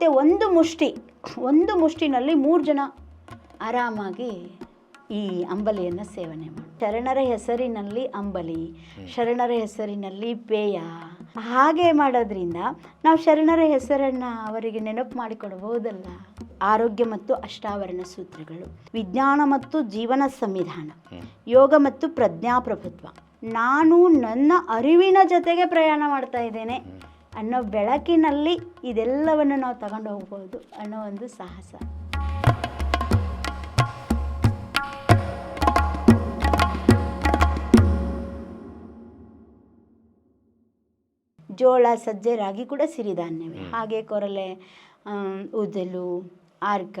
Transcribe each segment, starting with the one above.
ಮತ್ತು ಒಂದು ಮುಷ್ಟಿ ಒಂದು ಮುಷ್ಟಿನಲ್ಲಿ ಮೂರು ಜನ ಆರಾಮಾಗಿ ಈ ಅಂಬಲಿಯನ್ನು ಸೇವನೆ ಮಾಡಿ ಶರಣರ ಹೆಸರಿನಲ್ಲಿ ಅಂಬಲಿ ಶರಣರ ಹೆಸರಿನಲ್ಲಿ ಪೇಯ. ಹಾಗೆ ಮಾಡೋದ್ರಿಂದ ನಾವು ಶರಣರ ಹೆಸರನ್ನು ಅವರಿಗೆ ನೆನಪು ಮಾಡಿಕೊಡಬಹುದಲ್ಲ ಆರೋಗ್ಯ ಮತ್ತು ಅಷ್ಟಾವರಣ ಸೂತ್ರಗಳು ವಿಜ್ಞಾನ ಮತ್ತು ಜೀವನ ಸಂವಿಧಾನ ಯೋಗ ಮತ್ತು ಪ್ರಜ್ಞಾಪ್ರಭುತ್ವ. ನಾನು ನನ್ನ ಅರಿವಿನ ಜೊತೆಗೆ ಪ್ರಯಾಣ ಮಾಡ್ತಾ ಇದ್ದೇನೆ. ಅನ್ನೋ ಬೆಳಕಿನಲ್ಲಿ ಇದೆಲ್ಲವನ್ನು ನಾವು ತಗೊಂಡು ಹೋಗ್ಬೋದು ಅನ್ನೋ ಒಂದು ಸಾಹಸ. ಜೋಳ ಸಜ್ಜೆ ರಾಗಿ ಕೂಡ ಸಿರಿಧಾನ್ಯವೇ. ಹಾಗೆ ಕೊರಲೆ ಉದಲು ಆರ್ಕ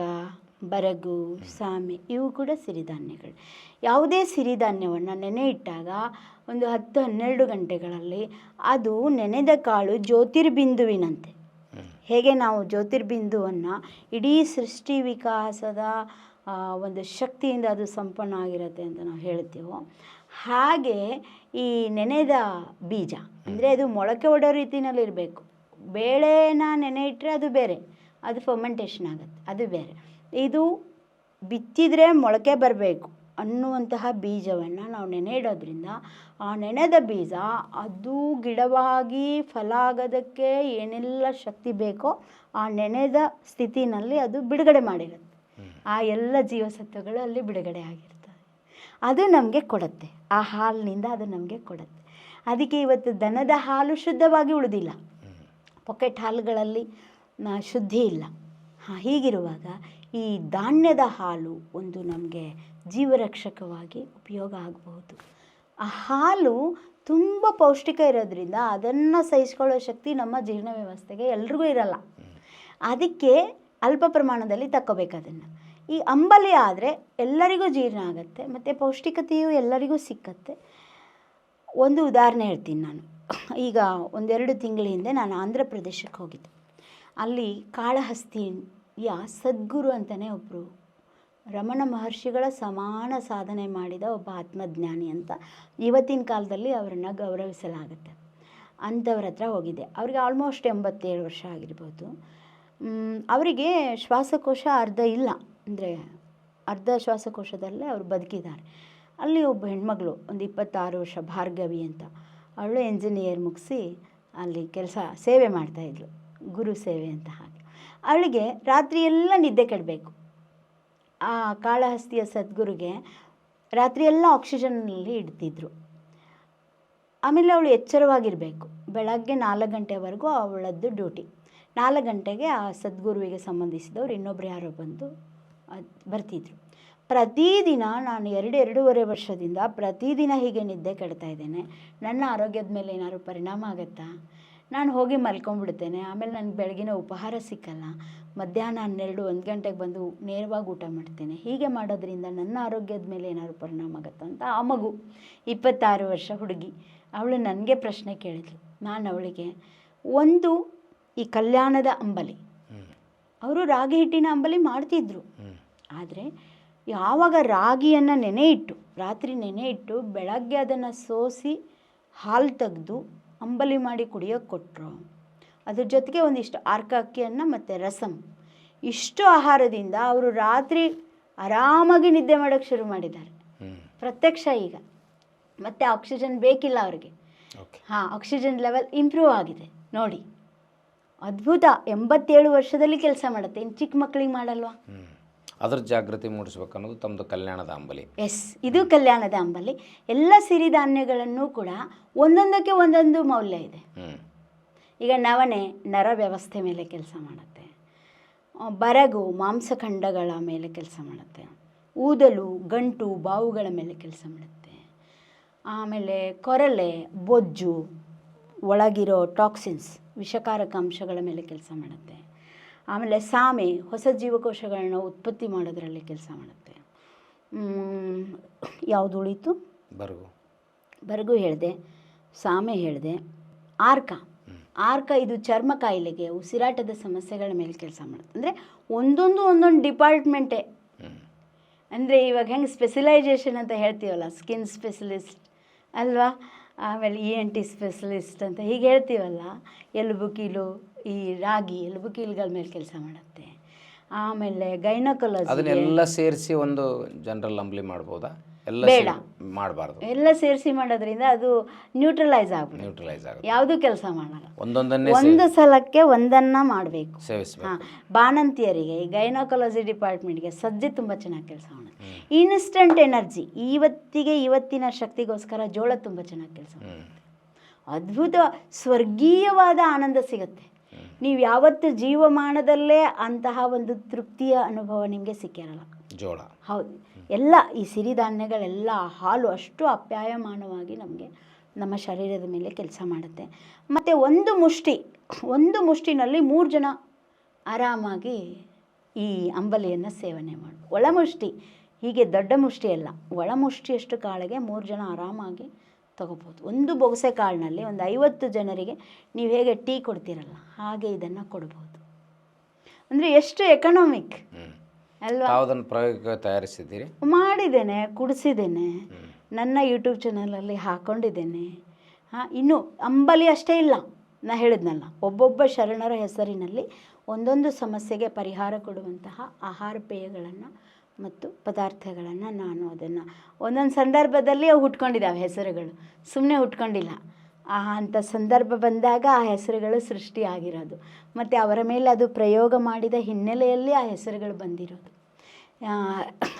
ಬರಗು, ಸಾಮೆ ಇವು ಕೂಡ ಸಿರಿಧಾನ್ಯಗಳು. ಯಾವುದೇ ಸಿರಿಧಾನ್ಯವನ್ನು ನೆನೆ ಇಟ್ಟಾಗ ಒಂದು ಹತ್ತು ಹನ್ನೆರಡು ಗಂಟೆಗಳಲ್ಲಿ ಅದು ನೆನೆದ ಕಾಳು ಜ್ಯೋತಿರ್ಬಿಂದುವಿನಂತೆ. ಹೇಗೆ ನಾವು ಜ್ಯೋತಿರ್ಬಿಂದುವನ್ನು ಇಡೀ ಸೃಷ್ಟಿ ವಿಕಾಸದ ಒಂದು ಶಕ್ತಿಯಿಂದ ಅದು ಸಂಪನ್ನ ಆಗಿರುತ್ತೆ ಅಂತ ನಾವು ಹೇಳ್ತೀವೋ, ಹಾಗೆ ಈ ನೆನೆದ ಬೀಜ, ಅಂದರೆ ಅದು ಮೊಳಕೆ ಒಡೋ ರೀತಿಯಲ್ಲಿ ಇರಬೇಕು. ಬೇಳೆನ ನೆನೆ ಇಟ್ಟರೆ ಅದು ಬೇರೆ, ಅದು ಫರ್ಮೆಂಟೇಷನ್ ಆಗುತ್ತೆ, ಅದು ಬೇರೆ. ಇದು ಬಿತ್ತಿದರೆ ಮೊಳಕೆ ಬರಬೇಕು ಅನ್ನುವಂತಹ ಬೀಜವನ್ನು ನಾವು ನೆನೆ ಇಡೋದ್ರಿಂದ ಆ ನೆನೆದ ಬೀಜ ಅದು ಗಿಡವಾಗಿ ಫಲ ಆಗೋದಕ್ಕೆ ಏನೆಲ್ಲ ಶಕ್ತಿ ಬೇಕೋ ಆ ನೆನೆದ ಸ್ಥಿತಿನಲ್ಲಿ ಅದು ಬಿಡುಗಡೆ ಮಾಡಿರುತ್ತೆ. ಆ ಎಲ್ಲ ಜೀವಸತ್ವಗಳು ಅಲ್ಲಿ ಬಿಡುಗಡೆ ಆಗಿರ್ತವೆ ಅದು ನಮಗೆ ಕೊಡುತ್ತೆ. ಆ ಹಾಲಿನಿಂದ ಅದು ನಮಗೆ ಕೊಡುತ್ತೆ. ಅದಕ್ಕೆ ಇವತ್ತು ದನದ ಹಾಲು ಶುದ್ಧವಾಗಿ ಉಳಿದಿಲ್ಲ. ಪೊಕೆಟ್ ಹಾಲುಗಳಲ್ಲಿ ಶುದ್ಧಿ ಇಲ್ಲ. ಹೀಗಿರುವಾಗ ಈ ಧಾನ್ಯದ ಹಾಲು ಒಂದು ನಮಗೆ ಜೀವರಕ್ಷಕವಾಗಿ ಉಪಯೋಗ ಆಗಬಹುದು. ಆ ಹಾಲು ತುಂಬ ಪೌಷ್ಟಿಕ ಇರೋದ್ರಿಂದ ಅದನ್ನು ಸಹಿಸ್ಕೊಳ್ಳೋ ಶಕ್ತಿ ನಮ್ಮ ಜೀರ್ಣ ವ್ಯವಸ್ಥೆಗೆ ಎಲ್ರಿಗೂ ಇರಲ್ಲ. ಅದಕ್ಕೆ ಅಲ್ಪ ಪ್ರಮಾಣದಲ್ಲಿ ತಕ್ಕೋಬೇಕು ಅದನ್ನು. ಈ ಅಂಬಲಿ ಆದರೆ ಎಲ್ಲರಿಗೂ ಜೀರ್ಣ ಆಗುತ್ತೆ, ಮತ್ತು ಪೌಷ್ಟಿಕತೆಯು ಎಲ್ಲರಿಗೂ ಸಿಕ್ಕತ್ತೆ. ಒಂದು ಉದಾಹರಣೆ ಹೇಳ್ತೀನಿ ನಾನು. ಈಗ ಒಂದೆರಡು ತಿಂಗಳ ಹಿಂದೆ ನಾನು ಆಂಧ್ರ ಪ್ರದೇಶಕ್ಕೆ ಹೋಗಿದ್ದೆ. ಅಲ್ಲಿ ಕಾಳಹಸ್ತಿಯ ಸದ್ಗುರು ಅಂತಲೇ ಒಬ್ಬರು ರಮಣ ಮಹರ್ಷಿಗಳ ಸಮಾನ ಸಾಧನೆ ಮಾಡಿದ ಒಬ್ಬ ಆತ್ಮಜ್ಞಾನಿ ಅಂತ ಇವತ್ತಿನ ಕಾಲದಲ್ಲಿ ಅವರನ್ನು ಗೌರವಿಸಲಾಗುತ್ತೆ. ಅಂಥವ್ರ ಹತ್ರ ಹೋಗಿದ್ದೆ ಅವ್ರಿಗೆ ಆಲ್ಮೋಸ್ಟ್ ಎಂಬತ್ತೇಳು ವರ್ಷ ಆಗಿರ್ಬೋದು. ಅವರಿಗೆ ಶ್ವಾಸಕೋಶ ಅರ್ಧ ಇಲ್ಲ. ಅಂದರೆ ಅರ್ಧ ಶ್ವಾಸಕೋಶದಲ್ಲೇ ಅವರು ಬದುಕಿದ್ದಾರೆ. ಅಲ್ಲಿ ಒಬ್ಬ ಹೆಣ್ಮಗಳು, ಒಂದು ಇಪ್ಪತ್ತಾರು ವರ್ಷ ಭಾರ್ಗವಿ ಅಂತ. ಅವಳು ಎಂಜಿನಿಯರ್ ಮುಗಿಸಿ ಅಲ್ಲಿ ಕೆಲಸ, ಸೇವೆ ಮಾಡ್ತಾಯಿದ್ಲು ಗುರು ಸೇವೆ ಅಂತ ಹಾಗೆ. ಅವಳಿಗೆ ರಾತ್ರಿ ಎಲ್ಲ ನಿದ್ದೆ ಕೆಡಬೇಕು. ಆ ಕಾಳಹಸ್ತಿಯ ಸದ್ಗುರುಗೆ ರಾತ್ರಿ ಎಲ್ಲ ಆಕ್ಸಿಜನ್ನಲ್ಲಿ ಇಡ್ತಿದ್ರು. ಆಮೇಲೆ ಅವಳು ಎಚ್ಚರವಾಗಿರಬೇಕು. ಬೆಳಗ್ಗೆ ನಾಲ್ಕು ಗಂಟೆವರೆಗೂ ಅವಳದ್ದು ಡ್ಯೂಟಿ. ನಾಲ್ಕು ಗಂಟೆಗೆ ಆ ಸದ್ಗುರುವಿಗೆ ಸಂಬಂಧಿಸಿದವರು ಇನ್ನೊಬ್ಬರು ಯಾರೋ ಬಂದು ಬರ್ತಿದ್ರು. ಪ್ರತಿದಿನ ನಾನು ಎರಡು ಎರಡೂವರೆ ವರ್ಷದಿಂದ ಪ್ರತಿದಿನ ಹೀಗೆ ನಿದ್ದೆ ಕೆಡ್ತಾ ಇದ್ದೇನೆ. ನನ್ನ ಆರೋಗ್ಯದ ಮೇಲೆ ಏನಾದರೂ ಪರಿಣಾಮ ಆಗುತ್ತಾ? ನಾನು ಹೋಗಿ ಮಲ್ಕೊಂಡ್ಬಿಡ್ತೇನೆ ಆಮೇಲೆ ನನಗೆ ಬೆಳಗಿನ ಉಪಹಾರ ಸಿಕ್ಕಲ್ಲ. ಮಧ್ಯಾಹ್ನ ಹನ್ನೆರಡು ಒಂದು ಗಂಟೆಗೆ ಬಂದು ನೇರವಾಗಿ ಊಟ ಮಾಡ್ತೇನೆ. ಹೀಗೆ ಮಾಡೋದ್ರಿಂದ ನನ್ನ ಆರೋಗ್ಯದ ಮೇಲೆ ಏನಾದರೂ ಪರಿಣಾಮ ಆಗುತ್ತಾ ಅಂತ ಆ ಮಗು ಇಪ್ಪತ್ತಾರು ವರ್ಷ ಹುಡುಗಿ ಅವಳು ನನಗೆ ಪ್ರಶ್ನೆ ಕೇಳಿದ್ಲು. ನಾನು ಅವಳಿಗೆ ಒಂದು ಈ ಕಲ್ಯಾಣದ ಅಂಬಲಿ. ಅವರು ರಾಗಿ ಹಿಟ್ಟಿನ ಅಂಬಲಿ ಮಾಡ್ತಿದ್ರು. ಆದರೆ ಯಾವಾಗ ರಾಗಿಯನ್ನು ನೆನೆ ಇಟ್ಟು ರಾತ್ರಿ ನೆನೆ ಇಟ್ಟು ಬೆಳಗ್ಗೆ ಅದನ್ನು ಸೋಸಿ ಹಾಲು ತೆಗೆದು ಅಂಬಲಿ ಮಾಡಿ ಕುಡಿಯೋಕ್ಕೆ ಕೊಟ್ಟರು ಅದ್ರ ಜೊತೆಗೆ ಒಂದಿಷ್ಟು ಆರ್ಕ ಅಕ್ಕಿಯನ್ನು ಮತ್ತು ರಸಮ್ ಇಷ್ಟು ಆಹಾರದಿಂದ ಅವರು ರಾತ್ರಿ ಆರಾಮಾಗಿ ನಿದ್ದೆ ಮಾಡೋಕ್ಕೆ ಶುರು ಮಾಡಿದ್ದಾರೆ. ಪ್ರತ್ಯಕ್ಷ ಈಗ. ಮತ್ತು ಆಕ್ಸಿಜನ್ ಬೇಕಿಲ್ಲ ಅವ್ರಿಗೆ. ಹಾಂ ಆಕ್ಸಿಜನ್ ಲೆವೆಲ್ ಇಂಪ್ರೂವ್ ಆಗಿದೆ. ನೋಡಿ. ಅದ್ಭುತ. ಎಂಬತ್ತೇಳು ವರ್ಷದಲ್ಲಿ ಕೆಲಸ ಮಾಡುತ್ತೆ. ಇನ್ನು ಚಿಕ್ಕ ಮಕ್ಕಳಿಗೆ ಮಾಡಲ್ವಾ? ಅದ್ರ ಜಾಗೃತಿ ಮೂಡಿಸ್ಬೇಕನ್ನೋದು ತಮ್ಮದು ಕಲ್ಯಾಣದ ಅಂಬಲಿ. ಎಸ್ ಇದು ಕಲ್ಯಾಣದ ಅಂಬಲಿ. ಎಲ್ಲ ಸಿರಿಧಾನ್ಯಗಳನ್ನು ಕೂಡ ಒಂದೊಂದಕ್ಕೆ ಒಂದೊಂದು ಮೌಲ್ಯ ಇದೆ. ಈಗ ನವಣೆ ನರ ವ್ಯವಸ್ಥೆ ಮೇಲೆ ಕೆಲಸ ಮಾಡುತ್ತೆ. ಬರಗು ಮಾಂಸಖಂಡಗಳ ಮೇಲೆ ಕೆಲಸ ಮಾಡುತ್ತೆ. ಊದಲು ಗಂಟು ಬಾವುಗಳ ಮೇಲೆ ಕೆಲಸ ಮಾಡುತ್ತೆ. ಆಮೇಲೆ ಕೊರಲೆ ಬೊಜ್ಜು ಒಳಗಿರೋ ಟಾಕ್ಸಿನ್ಸ್ ವಿಷಕಾರಕ ಅಂಶಗಳ ಮೇಲೆ ಕೆಲಸ ಮಾಡುತ್ತೆ. ಆಮೇಲೆ ಸಾಮೆ ಹೊಸ ಜೀವಕೋಶಗಳನ್ನ ಉತ್ಪತ್ತಿ ಮಾಡೋದರಲ್ಲಿ ಕೆಲಸ ಮಾಡುತ್ತೆ. ಯಾವುದು ಉಳಿತು? ಬರಗು. ಬರಗು ಹೇಳಿದೆ ಸಾಮೆ ಹೇಳಿದೆ ಆರ್ಕ. ಆರ್ಕ ಇದು ಚರ್ಮ ಕಾಯಿಲೆಗೆ ಉಸಿರಾಟದ ಸಮಸ್ಯೆಗಳ ಮೇಲೆ ಕೆಲಸ ಮಾಡುತ್ತೆ. ಅಂದರೆ ಒಂದೊಂದು ಒಂದೊಂದು ಡಿಪಾರ್ಟ್ಮೆಂಟೇ. ಅಂದರೆ ಇವಾಗ ಹೆಂಗೆ ಸ್ಪೆಷಲೈಸೇಷನ್ ಅಂತ ಹೇಳ್ತೀವಲ್ಲ ಸ್ಕಿನ್ ಸ್ಪೆಷಲಿಸ್ಟ್ ಅಲ್ವಾ? ಆಮೇಲೆ ಇ ಎನ್ ಟಿ ಸ್ಪೆಷಲಿಸ್ಟ್ ಅಂತ ಹೀಗೆ ಹೇಳ್ತೀವಲ್ಲ ಎಲುಬು ಕೀಲು ಈ ರಾಗಿ ಎಲುಬು ಕೀಲುಗಳ ಮೇಲೆ ಕೆಲಸ ಮಾಡುತ್ತೆ. ಆಮೇಲೆ ಗೈನಕೊಲಜಿ ಅದನ್ನೆಲ್ಲ ಸೇರಿಸಿ ಒಂದು ಜನರಲ್ ಅಂಬ್ಲಿ ಮಾಡ್ಬೋದಾ? ಎಲ್ಲ ಬೇಡ. ಮಾಡಬಾರ್ದು. ಎಲ್ಲ ಸೇರಿಸಿ ಮಾಡೋದ್ರಿಂದ ಅದು ನ್ಯೂಟ್ರಲೈಸ್ ಆಗ್ಬಿಡುತ್ತೆ. ನ್ಯೂಟ್ರಲೈಸ್ ಆಗುತ್ತೆ. ಯಾವುದೂ ಕೆಲಸ ಮಾಡಲ್ಲ. ಒಂದೊಂದನ್ನೇ ಒಂದು ಸಲಕ್ಕೆ ಒಂದನ್ನ ಮಾಡಬೇಕು. ಸೇವಿಸ್ಬೇಕು. ಹಾಂ ಬಾಣಂತಿಯರಿಗೆ ಈ ಗೈನೋಕಾಲಜಿ ಡಿಪಾರ್ಟ್ಮೆಂಟ್ಗೆ ಸಜ್ಜೆ ತುಂಬ ಚೆನ್ನಾಗಿ ಕೆಲಸ ಮಾಡುತ್ತೆ ಇನ್ಸ್ಟಂಟ್ ಎನರ್ಜಿ. ಇವತ್ತಿಗೆ ಇವತ್ತಿನ ಶಕ್ತಿಗೋಸ್ಕರ ಜೋಳ ತುಂಬ ಚೆನ್ನಾಗಿ ಕೆಲಸ ಮಾಡುತ್ತೆ ಅದ್ಭುತ ಸ್ವರ್ಗೀಯವಾದ ಆನಂದ ಸಿಗುತ್ತೆ. ನೀವು ಯಾವತ್ತು ಜೀವಮಾನದಲ್ಲೇ ಅಂತಹ ಒಂದು ತೃಪ್ತಿಯ ಅನುಭವ ನಿಮಗೆ ಸಿಕ್ಕಿರಲ್ಲ ಜೋಳ. ಹೌದು. ಎಲ್ಲ ಈ ಸಿರಿಧಾನ್ಯಗಳೆಲ್ಲ ಹಾಲು ಅಷ್ಟು ಅಪ್ಯಾಯಮಾನವಾಗಿ ನಮಗೆ ನಮ್ಮ ಶರೀರದ ಮೇಲೆ ಕೆಲಸ ಮಾಡುತ್ತೆ. ಮತ್ತು ಒಂದು ಮುಷ್ಟಿ ಒಂದು ಮುಷ್ಟಿನಲ್ಲಿ ಮೂರು ಜನ ಆರಾಮಾಗಿ ಈ ಅಂಬಲಿಯನ್ನು ಸೇವನೆ ಮಾಡು. ಒಳಮುಷ್ಟಿ ಹೀಗೆ ದೊಡ್ಡ ಮುಷ್ಟಿ ಅಲ್ಲ ಒಳ ಮುಷ್ಟಿಯಷ್ಟು ಕಾಳಿಗೆ ಮೂರು ಜನ ಆರಾಮಾಗಿ ತಗೋಬೋದು. ಒಂದು ಬೊಗಸೆ ಕಾಳಿನಲ್ಲಿ ಒಂದು ಐವತ್ತು ಜನರಿಗೆ ನೀವು ಹೇಗೆ ಟೀ ಕೊಡ್ತೀರಲ್ಲ ಹಾಗೆ ಇದನ್ನು ಕೊಡ್ಬೋದು. ಅಂದರೆ ಎಷ್ಟು ಎಕನಾಮಿಕ್ ಅಲ್ವಾ? ತಾವು ಅದನ್ನು ಪ್ರಯೋಗ ತಯಾರಿಸಿದ್ದೀರಿ? ಮಾಡಿದ್ದೇನೆ ಕುಡಿಸಿದ್ದೇನೆ ನನ್ನ ಯೂಟ್ಯೂಬ್ ಚಾನಲಲ್ಲಿ ಹಾಕ್ಕೊಂಡಿದ್ದೇನೆ ಹಾಂ ಇನ್ನು ಅಂಬಲಿ ಅಷ್ಟೇ ಇಲ್ಲ ನಾ ಹೇಳಿದ್ನಲ್ಲ ಒಬ್ಬೊಬ್ಬ ಶರಣರ ಹೆಸರಿನಲ್ಲಿ ಒಂದೊಂದು ಸಮಸ್ಯೆಗೆ ಪರಿಹಾರ ಕೊಡುವಂತಹ ಆಹಾರ ಪೇಯಗಳನ್ನು ಮತ್ತು ಪದಾರ್ಥಗಳನ್ನು ನಾನು ಅದನ್ನು ಒಂದೊಂದು ಸಂದರ್ಭದಲ್ಲಿ ಅವು ಹುಟ್ಕೊಂಡಿದ್ದಾವೆ ಹೆಸರುಗಳು. ಸುಮ್ಮನೆ ಹುಟ್ಕೊಂಡಿಲ್ಲ. ಆ ಅಂಥ ಸಂದರ್ಭ ಬಂದಾಗ ಆ ಹೆಸರುಗಳು ಸೃಷ್ಟಿಯಾಗಿರೋದು ಮತ್ತು ಅವರ ಮೇಲೆ ಅದು ಪ್ರಯೋಗ ಮಾಡಿದ ಹಿನ್ನೆಲೆಯಲ್ಲಿ ಆ ಹೆಸರುಗಳು ಬಂದಿರೋದು.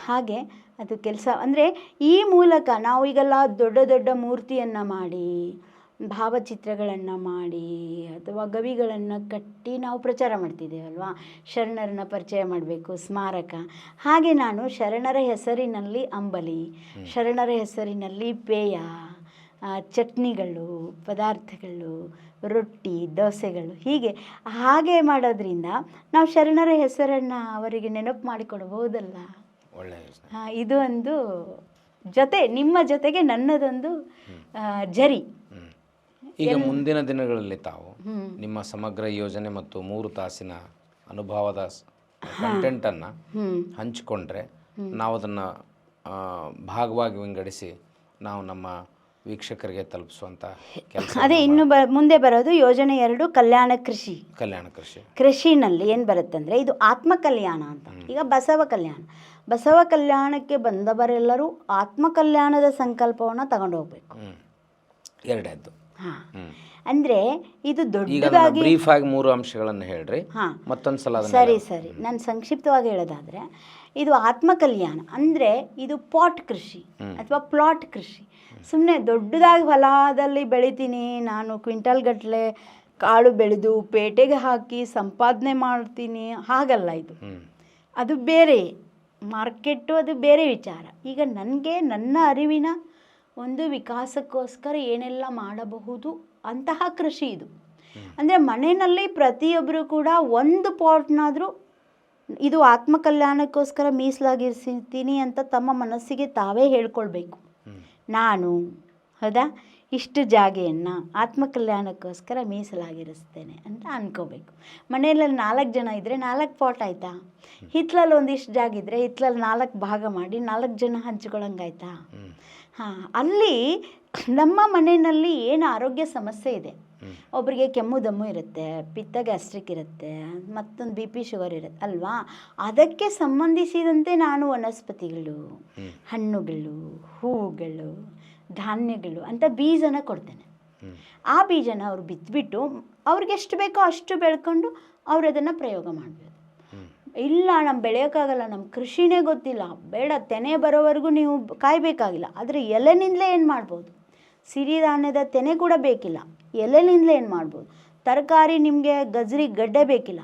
ಹಾಗೆ ಅದು ಕೆಲಸ. ಅಂದರೆ ಈ ಮೂಲಕ ನಾವು ಈಗೆಲ್ಲ ದೊಡ್ಡ ದೊಡ್ಡ ಮೂರ್ತಿಯನ್ನು ಮಾಡಿ ಭಾವಚಿತ್ರಗಳನ್ನು ಮಾಡಿ ಅಥವಾ ಗವಿಗಳನ್ನು ಕಟ್ಟಿ ನಾವು ಪ್ರಚಾರ ಮಾಡ್ತಿದ್ದೇವಲ್ವಾ? ಶರಣರನ್ನ ಪರಿಚಯ ಮಾಡಬೇಕು ಸ್ಮಾರಕ. ಹಾಗೆ ನಾನು ಶರಣರ ಹೆಸರಿನಲ್ಲಿ ಅಂಬಲಿ ಶರಣರ ಹೆಸರಿನಲ್ಲಿ ಪೇಯ ಚಟ್ನಿಗಳು ಪದಾರ್ಥಗಳು ರೊಟ್ಟಿ ದೋಸೆಗಳು. ಹೀಗೆ ಹಾಗೆ ಮಾಡೋದ್ರಿಂದ ನಾವು ಶರಣರ ಹೆಸರನ್ನು ಅವರಿಗೆ ನೆನಪು ಮಾಡಿಕೊಡ್ಬೋದಲ್ಲ? ಇದು ಒಂದು ಜೊತೆ ನಿಮ್ಮ ಜೊತೆಗೆ ನನ್ನದೊಂದು ಜರಿ. ಈಗ ಮುಂದಿನ ದಿನಗಳಲ್ಲಿ ತಾವು ನಿಮ್ಮ ಸಮಗ್ರ ಯೋಜನೆ ಮತ್ತು ಮೂರು ತಾಸಿನ ಅನುಭವದ ಕಂಟೆಂಟನ್ನು ಅನ್ನ ಹಂಚಿಕೊಂಡ್ರೆ ನಾವು ಅದನ್ನು ಭಾಗವಾಗಿ ವಿಂಗಡಿಸಿ ನಾವು ನಮ್ಮ ವೀಕ್ಷಕರಿಗೆ ತಲುಪಿಸುವಂತ ಕೆಲಸ ಅದೇ ಇನ್ನು ಬ ಮುಂದೆ ಬರೋದು ಯೋಜನೆ ಎರಡು ಕಲ್ಯಾಣ ಕೃಷಿ. ಕಲ್ಯಾಣ ಕೃಷಿ. ಕೃಷಿನಲ್ಲಿ ಏನು ಅಂದ್ರೆ ಇದು ಆತ್ಮ ಕಲ್ಯಾಣ ಅಂತ ಈಗ ಬಸವ ಕಲ್ಯಾಣ. ಬಸವ ಕಲ್ಯಾಣಕ್ಕೆ ಬಂದವರೆಲ್ಲರೂ ಆತ್ಮ ಕಲ್ಯಾಣದ ಸಂಕಲ್ಪವನ್ನು ತಗೊಂಡು ಹೋಗ್ಬೇಕು. ಎರಡನೇದ್ದು. ಅಂದರೆ ಇದು ದೊಡ್ಡದಾಗಿ ಬ್ರೀಫ್ ಆಗಿ ಮೂರು ಅಂಶಗಳನ್ನು ಹೇಳ್ರಿ. ಹಾಂ. ಮತ್ತೊಂದು ಸಲ ಸರಿ ಸರಿ. ನಾನು ಸಂಕ್ಷಿಪ್ತವಾಗಿ ಹೇಳೋದಾದ್ರೆ ಇದು ಆತ್ಮಕಲ್ಯಾಣ ಅಂದ್ರೆ ಅಂದರೆ ಇದು ಪಾಟ್ ಕೃಷಿ ಅಥವಾ ಪ್ಲಾಟ್ ಕೃಷಿ. ಸುಮ್ಮನೆ ದೊಡ್ಡದಾಗಿ ಹೊಲದಲ್ಲಿ ಬೆಳಿತೀನಿ ನಾನು ಕ್ವಿಂಟಲ್ ಗಟ್ಟಲೆ ಕಾಳು ಬೆಳೆದು ಪೇಟೆಗೆ ಹಾಕಿ ಸಂಪಾದನೆ ಮಾಡ್ತೀನಿ ಹಾಗಲ್ಲ ಇದು. ಅದು ಬೇರೆ ಮಾರ್ಕೆಟ್ಟು ಅದು ಬೇರೆ ವಿಚಾರ. ಈಗ ನನಗೆ ನನ್ನ ಅರಿವಿನ ಒಂದು ವಿಕಾಸಕ್ಕೋಸ್ಕರ ಏನೆಲ್ಲ ಮಾಡಬಹುದು ಅಂತಹ ಕೃಷಿ ಇದು. ಅಂದರೆ ಮನೆಯಲ್ಲಿ ಪ್ರತಿಯೊಬ್ಬರು ಕೂಡ ಒಂದು ಪಾಟ್ನಾದರೂ ಇದು ಆತ್ಮಕಲ್ಯಾಣಕ್ಕೋಸ್ಕರ ಕಲ್ಯಾಣಕ್ಕೋಸ್ಕರ ಮೀಸಲಾಗಿರ್ತೀನಿ ಅಂತ ತಮ್ಮ ಮನಸ್ಸಿಗೆ ತಾವೇ ಹೇಳ್ಕೊಳ್ಬೇಕು. ನಾನು ಹೌದಾ? ಇಷ್ಟು ಜಾಗೆಯನ್ನು ಆತ್ಮಕಲ್ಯಾಣಕ್ಕೋಸ್ಕರ ಮೀಸಲಾಗಿರಿಸ್ತೇನೆ ಅಂತ ಅನ್ಕೋಬೇಕು. ಮನೆಯಲ್ಲಿ ನಾಲ್ಕು ಜನ ಇದ್ದರೆ ನಾಲ್ಕು ಪಾಟ್ ಆಯಿತಾ? ಹಿತ್ಲಲ್ಲಿ ಒಂದಿಷ್ಟು ಜಾಗ ಇದ್ದರೆ ಹಿತ್ಲಲ್ಲಿ ನಾಲ್ಕು ಭಾಗ ಮಾಡಿ ನಾಲ್ಕು ಜನ ಹಂಚ್ಕೊಳಂಗಾಯ್ತಾ? ಹ್ಞೂ ಹಾಂ ಅಲ್ಲಿ ನಮ್ಮ ಮನೆಯಲ್ಲಿ ಏನು ಆರೋಗ್ಯ ಸಮಸ್ಯೆ ಇದೆ. ಒಬ್ಬರಿಗೆ ಕೆಮ್ಮು ದಮ್ಮು ಇರುತ್ತೆ ಪಿತ್ತ ಗ್ಯಾಸ್ಟ್ರಿಕ್ ಇರುತ್ತೆ ಮತ್ತೊಂದು ಬಿ ಪಿ ಶುಗರ್ ಇರುತ್ತೆ ಅಲ್ವಾ? ಅದಕ್ಕೆ ಸಂಬಂಧಿಸಿದಂತೆ ನಾನು ವನಸ್ಪತಿಗಳು ಹಣ್ಣುಗಳು ಹೂಗಳು ಧಾನ್ಯಗಳು ಅಂತ ಬೀಜನ ಕೊಡ್ತೇನೆ. ಆ ಬೀಜನ ಅವ್ರು ಬಿತ್ಬಿಟ್ಟು ಅವ್ರಿಗೆ ಎಷ್ಟು ಬೇಕೋ ಅಷ್ಟು ಬೆಳ್ಕೊಂಡು ಅವ್ರು ಅದನ್ನು ಪ್ರಯೋಗ ಮಾಡಬೇಕು ಇಲ್ಲ ನಮ್ಮ ಬೆಳೆಯೋಕ್ಕಾಗಲ್ಲ ನಮ್ಮ ಕೃಷಿನೇ ಗೊತ್ತಿಲ್ಲ. ಬೇಡ ತೆನೆ ಬರೋವರೆಗೂ ನೀವು ಕಾಯಬೇಕಾಗಿಲ್ಲ. ಆದರೆ ಎಲೆನಿಂದಲೇ ಏನು ಮಾಡ್ಬೋದು? ಸಿರಿಧಾನ್ಯದ ತೆನೆ ಕೂಡ ಬೇಕಿಲ್ಲ. ಎಲೆನಿಂದಲೇ ಏನು ಮಾಡ್ಬೋದು? ತರಕಾರಿ ನಿಮಗೆ ಗಜ್ರಿ ಗಡ್ಡೆ ಬೇಕಿಲ್ಲ.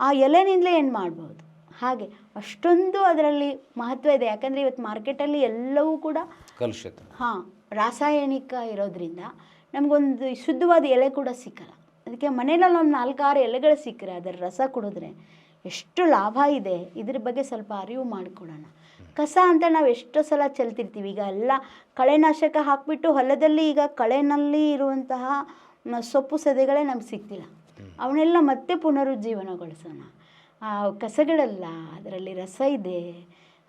ಆ ಎಲೆನಿಂದಲೇ ಏನು ಮಾಡ್ಬೋದು? ಹಾಗೆ ಅಷ್ಟೊಂದು ಅದರಲ್ಲಿ ಮಹತ್ವ ಇದೆ. ಯಾಕಂದರೆ ಇವತ್ತು ಮಾರ್ಕೆಟಲ್ಲಿ ಎಲ್ಲವೂ ಕೂಡ ಕಲುಷಿತ. ಹಾಂ ರಾಸಾಯನಿಕ ಇರೋದ್ರಿಂದ ನಮಗೊಂದು ಶುದ್ಧವಾದ ಎಲೆ ಕೂಡ ಸಿಕ್ಕಲ್ಲ. ಅದಕ್ಕೆ ಮನೇಲಲ್ಲಿ ಒಂದು ನಾಲ್ಕಾರು ಎಲೆಗಳು ಸಿಕ್ಕರೆ ಅದರ ರಸ ಕುಡಿದ್ರೆ ಎಷ್ಟು ಲಾಭ ಇದೆ ಇದ್ರ ಬಗ್ಗೆ ಸ್ವಲ್ಪ ಅರಿವು ಮಾಡಿಕೊಡೋಣ. ಕಸ ಅಂತ ನಾವು ಎಷ್ಟೋ ಸಲ ಚೆಲ್ತಿರ್ತೀವಿ ಈಗ ಎಲ್ಲ ಕಳೆನಾಶಕ ಹಾಕಿಬಿಟ್ಟು ಹೊಲದಲ್ಲಿ ಈಗ ಕಳೆನಲ್ಲಿ ಇರುವಂತಹ ಸೊಪ್ಪು ಸದೆಗಳೇ ನಮ್ಗೆ ಸಿಗ್ತಿಲ್ಲ. ಅವನ್ನೆಲ್ಲ ಮತ್ತೆ ಪುನರುಜ್ಜೀವನಗೊಳಿಸೋಣ. ಆ ಕಸಗಳೆಲ್ಲ ಅದರಲ್ಲಿ ರಸ ಇದೆ.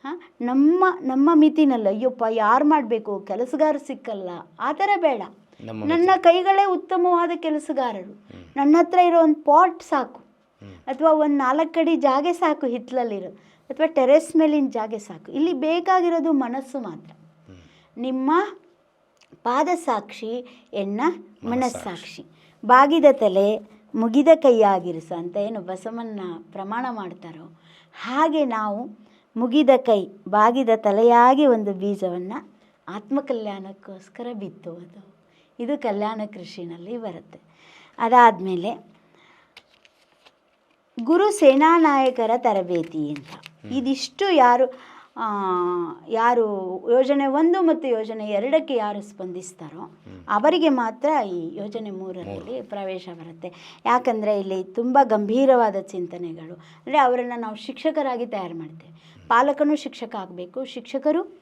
ಹಾಂ ನಮ್ಮ ನಮ್ಮ ಮಿತಿನಲ್ಲ ಅಯ್ಯಪ್ಪ ಯಾರು ಮಾಡಬೇಕು? ಕೆಲಸಗಾರ ಸಿಕ್ಕಲ್ಲ. ಆ ಥರ ಬೇಡ. ನನ್ನ ಕೈಗಳೇ ಉತ್ತಮವಾದ ಕೆಲಸಗಾರರು. ನನ್ನ ಹತ್ರ ಇರೋ ಒಂದು ಪಾಟ್ ಸಾಕು. ಅಥವಾ ಒಂದು ನಾಲ್ಕು ಅಡಿ ಜಾಗೆ ಸಾಕು ಹಿತ್ತಲಲ್ಲಿರೋ, ಅಥವಾ ಟೆರೆಸ್ ಮೇಲಿನ ಜಾಗೆ ಸಾಕು. ಇಲ್ಲಿ ಬೇಕಾಗಿರೋದು ಮನಸ್ಸು ಮಾತ್ರ. ನಿಮ್ಮ ಪಾದ ಸಾಕ್ಷಿ ಎನ್ನ ಮನಸ್ಸಾಕ್ಷಿ. ಬಾಗಿದ ತಲೆ ಮುಗಿದ ಕೈಯಾಗಿರಿಸ ಅಂತ ಏನು ಬಸವನ್ನ ಪ್ರಮಾಣ ಮಾಡ್ತಾರೋ, ಹಾಗೆ ನಾವು ಮುಗಿದ ಕೈ, ಬಾಗಿದ ತಲೆಯಾಗಿ ಒಂದು ಬೀಜವನ್ನು ಆತ್ಮಕಲ್ಯಾಣಕ್ಕೋಸ್ಕರ ಬಿತ್ತುವುದು. ಇದು ಕಲ್ಯಾಣ ಕೃಷಿನಲ್ಲಿ ಬರುತ್ತೆ. ಅದಾದಮೇಲೆ ಗುರು ಸೇನಾನಾಯಕರ ತರಬೇತಿ ಅಂತ. ಇದಿಷ್ಟು ಯಾರು ಯಾರು ಯೋಜನೆ ಒಂದು ಮತ್ತು ಯೋಜನೆ ಎರಡಕ್ಕೆ ಯಾರು ಸ್ಪಂದಿಸ್ತಾರೋ ಅವರಿಗೆ ಮಾತ್ರ ಈ ಯೋಜನೆ ಮೂರರಲ್ಲಿ ಪ್ರವೇಶ ಬರುತ್ತೆ. ಯಾಕಂದರೆ ಇಲ್ಲಿ ತುಂಬ ಗಂಭೀರವಾದ ಚಿಂತನೆಗಳು. ಅಂದರೆ ಅವರನ್ನು ನಾವು ಶಿಕ್ಷಕರಾಗಿ ತಯಾರು ಮಾಡ್ತೇವೆ. ಪಾಲಕನು ಶಿಕ್ಷಕ ಆಗಬೇಕು ಶಿಕ್ಷಕರು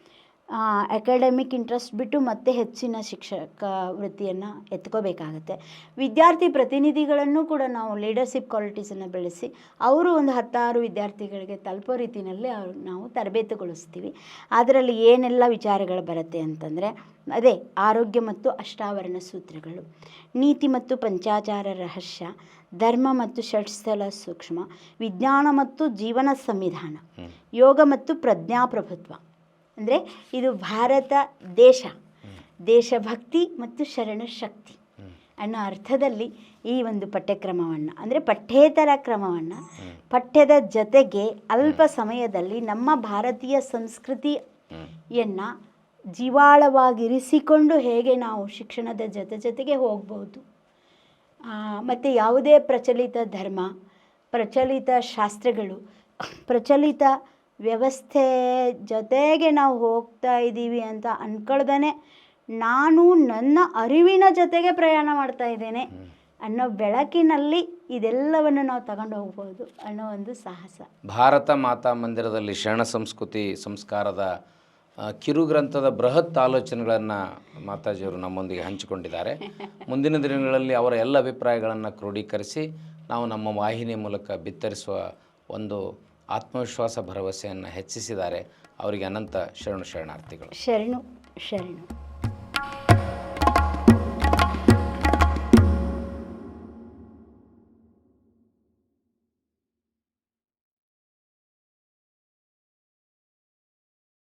ಅಕಾಡೆಮಿಕ್ ಇಂಟ್ರೆಸ್ಟ್ ಬಿಟ್ಟು ಮತ್ತೆ ಹೆಚ್ಚಿನ ಶಿಕ್ಷಕ ವೃತ್ತಿಯನ್ನು ಎತ್ಕೋಬೇಕಾಗತ್ತೆ. ವಿದ್ಯಾರ್ಥಿ ಪ್ರತಿನಿಧಿಗಳನ್ನು ಕೂಡ ನಾವು ಲೀಡರ್ಶಿಪ್ ಕ್ವಾಲಿಟೀಸನ್ನು ಬೆಳೆಸಿ ಅವರು ಒಂದು ಹತ್ತಾರು ವಿದ್ಯಾರ್ಥಿಗಳಿಗೆ ತಲುಪೋ ರೀತಿಯಲ್ಲಿ ಅವ್ರು ನಾವು ತರಬೇತುಗೊಳಿಸ್ತೀವಿ. ಅದರಲ್ಲಿ ಏನೆಲ್ಲ ವಿಚಾರಗಳು ಬರುತ್ತೆ ಅಂತಂದರೆ ಅದೇ ಆರೋಗ್ಯ ಮತ್ತು ಅಷ್ಟಾವರಣ ಸೂತ್ರಗಳು ನೀತಿ ಮತ್ತು ಪಂಚಾಚಾರ ರಹಸ್ಯ ಧರ್ಮ ಮತ್ತು ಷಟ್ಸ್ಥಲ ಸೂಕ್ಷ್ಮ ವಿಜ್ಞಾನ ಮತ್ತು ಜೀವನ ಸಂವಿಧಾನ ಯೋಗ ಮತ್ತು ಪ್ರಜ್ಞಾಪ್ರಭುತ್ವ ಅಂದರೆ ಇದು ಭಾರತ ದೇಶ. ದೇಶಭಕ್ತಿ ಮತ್ತು ಶರಣ ಶಕ್ತಿ ಅನ್ನೋ ಅರ್ಥದಲ್ಲಿ ಈ ಒಂದು ಪಠ್ಯಕ್ರಮವನ್ನು, ಅಂದರೆ ಪಠ್ಯೇತರ ಕ್ರಮವನ್ನು ಪಠ್ಯದ ಜೊತೆಗೆ ಅಲ್ಪ ಸಮಯದಲ್ಲಿ ನಮ್ಮ ಭಾರತೀಯ ಸಂಸ್ಕೃತಿಯನ್ನು ಜೀವಾಳವಾಗಿರಿಸಿಕೊಂಡು ಹೇಗೆ ನಾವು ಶಿಕ್ಷಣದ ಜೊತೆ ಜೊತೆಗೆ ಹೋಗ್ಬೋದು. ಮತ್ತು ಯಾವುದೇ ಪ್ರಚಲಿತ ಧರ್ಮ, ಪ್ರಚಲಿತ ಶಾಸ್ತ್ರಗಳು, ಪ್ರಚಲಿತ ವ್ಯವಸ್ಥೆ ಜೊತೆಗೆ ನಾವು ಹೋಗ್ತಾ ಇದ್ದೀವಿ ಅಂತ ಅಂದ್ಕೊಳ್ದೇ ನಾನು ನನ್ನ ಅರಿವಿನ ಜೊತೆಗೆ ಪ್ರಯಾಣ ಮಾಡ್ತಾ ಇದ್ದೇನೆ ಅನ್ನೋ ಬೆಳಕಿನಲ್ಲಿ ಇದೆಲ್ಲವನ್ನು ನಾವು ತಗೊಂಡು ಹೋಗ್ಬೋದು ಅನ್ನೋ ಒಂದು ಸಾಹಸ. ಭಾರತ ಮಾತಾ ಮಂದಿರದಲ್ಲಿ ಶರಣ ಸಂಸ್ಕೃತಿ ಸಂಸ್ಕಾರದ ಕಿರುಗ್ರಂಥದ ಬೃಹತ್ ಆಲೋಚನೆಗಳನ್ನು ಮಾತಾಜಿಯವರು ನಮ್ಮೊಂದಿಗೆ ಹಂಚಿಕೊಂಡಿದ್ದಾರೆ. ಮುಂದಿನ ದಿನಗಳಲ್ಲಿ ಅವರ ಎಲ್ಲ ಅಭಿಪ್ರಾಯಗಳನ್ನು ಕ್ರೋಢೀಕರಿಸಿ ನಾವು ನಮ್ಮ ವಾಹಿನಿ ಮೂಲಕ ಬಿತ್ತರಿಸುವ ಒಂದು ಆತ್ಮವಿಶ್ವಾಸ ಭರವಸೆಯನ್ನು ಹೆಚ್ಚಿಸಿದ್ದಾರೆ. ಅವರಿಗೆ ಅನಂತ ಶರಣು ಶರಣಾರ್ಥಿಗಳು. ಶರಣು ಶರಣು.